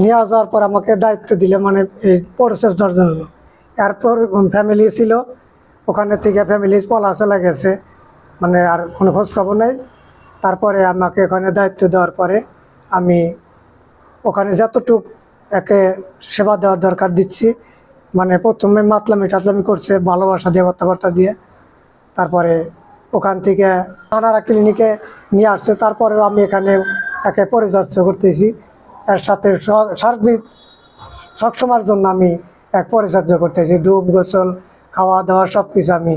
নিয়ে যাওয়ার পর আমাকে দায়িত্ব দিলে মানে এই পরিচর্যার জন্য। এরপর ফ্যামিলি ছিল, ওখানে থেকে ফ্যামিলি পলা চলে গেছে মানে আর কোনো খোঁজখবর নেই। তারপরে আমাকে ওখানে দায়িত্ব দেওয়ার পরে আমি ওখানে যতটুক একে সেবা দেওয়ার দরকার দিচ্ছি মানে প্রথমে মাতলামি টাতলামি করছে, ভালোবাসা দিয়ে কথাবার্তা দিয়ে। তারপরে ওখান থেকে থানারা ক্লিনিকে নিয়ে আসছে, তারপরেও আমি এখানে একে পরিচর্যা করতেছি। এর সাথে সার্বিক সবসময়ের জন্য আমি এক পরিচর্যা করতেছি, ডুব, গোসল, খাওয়া দাওয়া সব কিছু আমি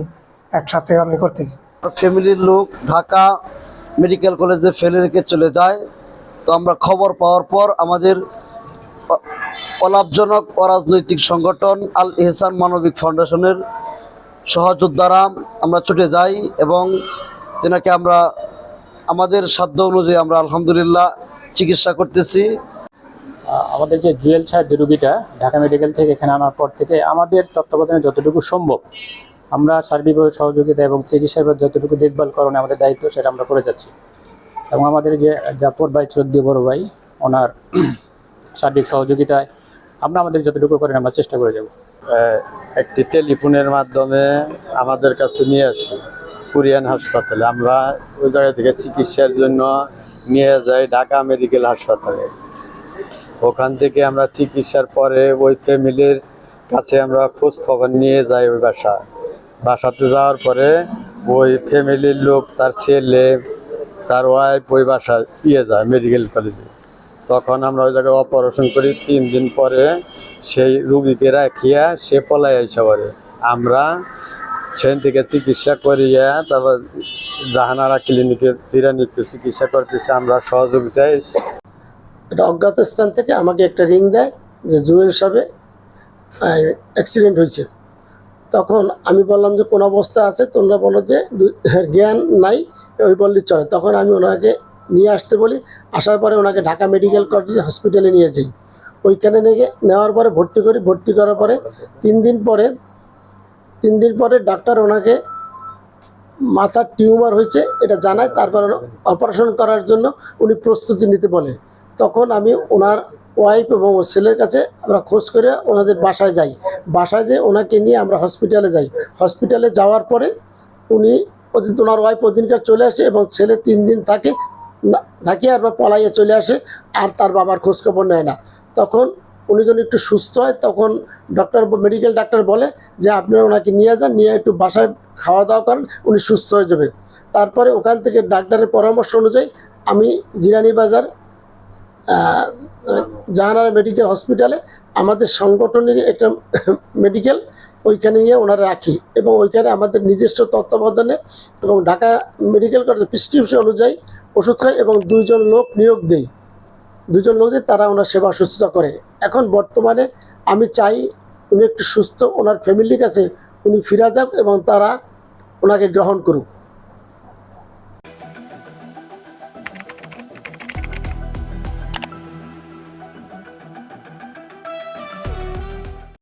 একসাথে আমি করতেছি। ফ্যামিলির লোক ঢাকা মেডিকেল কলেজে ফেলে রেখে চলে যায়। তো আমরা খবর পাওয়ার পর আমাদের অলাভজনক অরাজনৈতিক সংগঠন আল ইহসান মানবিক ফাউন্ডেশনের সহযোদ্ধারা আমরা ছুটে যাই এবং তেনাকে আমরা, আমাদের সাধ্য অনুযায়ী আমরা আলহামদুলিল্লাহ চিকিৎসা করতেছি। আমাদের যে জুয়েল সাহেব যে রুগীটা ঢাকা মেডিকেল থেকে এখানে আনার পর থেকে আমাদের তত্ত্বাবধানে যতটুকু সম্ভব আমরা সার্বিকভাবে সহযোগিতা এবং চিকিৎসা যতটুকু দেখভাল করণে আমাদের দায়িত্ব সেটা আমরা করে যাচ্ছি। এবং আমাদের যে জাফর ভাই, শ্রদ্ধীয় বড় ভাই, ওনার সার্বিক সহযোগিতায় আমরা আমাদের যতটুকু করেন আমরা চেষ্টা করে যাব। একটি টেলিফোনের মাধ্যমে আমাদের কাছে নিয়ে আসি, কুরিয়ান হাসপাতালে। আমরা ওই জায়গা থেকে চিকিৎসার জন্য নিয়ে যাই ঢাকা মেডিকেল হাসপাতালে। ওখান থেকে আমরা চিকিৎসার পরে ওই ফ্যামিলির কাছে আমরা খোঁজ খবর নিয়ে যাই ওই বাসা। বাসাতে যাওয়ার পরে ওই ফ্যামিলির লোক, তার ছেলে, তার ওয়াইফ ওই বাসায় ইয়ে যায় মেডিকেল কলেজে তখন আমরা ওই জায়গায় অপারেশন করি। তিন দিন পরে সেই রুগীকে রাখিয়া সে পলাই আইসা পরে আমরা সেখান থেকে চিকিৎসা করিয়া তারপর জাহানারা ক্লিনিকে জিরানিতে চিকিৎসা করতেছি। আমরা সহযোগিতায় এটা অজ্ঞাত স্থান থেকে আমাকে একটা রিং দেয় যে জুয়েল সাহেবে অ্যাক্সিডেন্ট হয়েছে। তখন আমি বললাম যে, কোন অবস্থা আছে? তোমরা বলো যে দু- জ্ঞান নাই, ওই বললি চলে। তখন আমি ওনাকে নিয়ে আসতে বলি। আসার পরে ওনাকে ঢাকা মেডিকেল কলেজ হসপিটালে নিয়ে যাই। ওইখানে নিয়ে নেওয়ার পরে ভর্তি করি। ভর্তি করার পরে তিন দিন পরে, তিন দিন পরে ডাক্তার ওনাকে মাথার টিউমার হয়েছে, এটা জানায়। তারপর অপারেশন করার জন্য উনি প্রস্তুতি নিতে বলে। তখন আমি ওনার ওয়াইফ এবং ওর ছেলের কাছে আমরা খোঁজ করে ওনাদের বাসায় যাই। বাসায় যেয়ে ওনাকে নিয়ে আমরা হসপিটালে যাই। হসপিটালে যাওয়ার পরে উনি ওদিন ওনার ওয়াইফ ওদিনকার চলে আসে এবং ছেলে তিন দিন থাকে থাকে আর পলাইয়ে চলে আসে, আর তার বাবার খোঁজখবর নেয় না। তখন উনি যখন একটু সুস্থ হয়, তখন ডক্টর মেডিকেল ডাক্তার বলে যে, আপনারা ওনাকে নিয়ে যান, নিয়ে একটু বাসায় খাওয়া দাওয়া করেন, উনি সুস্থ হয়ে যাবে। তারপরে ওখান থেকে ডাক্তারের পরামর্শ অনুযায়ী আমি জিরানি বাজার জাহানারা মেডিকেল হসপিটালে আমাদের সংগঠনের একটা মেডিকেল ওইখানে নিয়ে ওনারা রাখি এবং ওইখানে আমাদের নিজস্ব তত্ত্বাবধানে এবং ঢাকা মেডিকেল কলেজ প্রেসক্রিপশন অনুযায়ী ওষুধ খায় এবং দুইজন লোক নিয়োগ দেই দুজন লোক দিয়ে তারা ওনার সেবা শুশ্রূষা করে। এখন বর্তমানে আমি চাই উনি একটু সুস্থ, ওনার ফ্যামিলির কাছে উনি ফিরে যাক এবং তারা ওনাকে গ্রহণ করুক।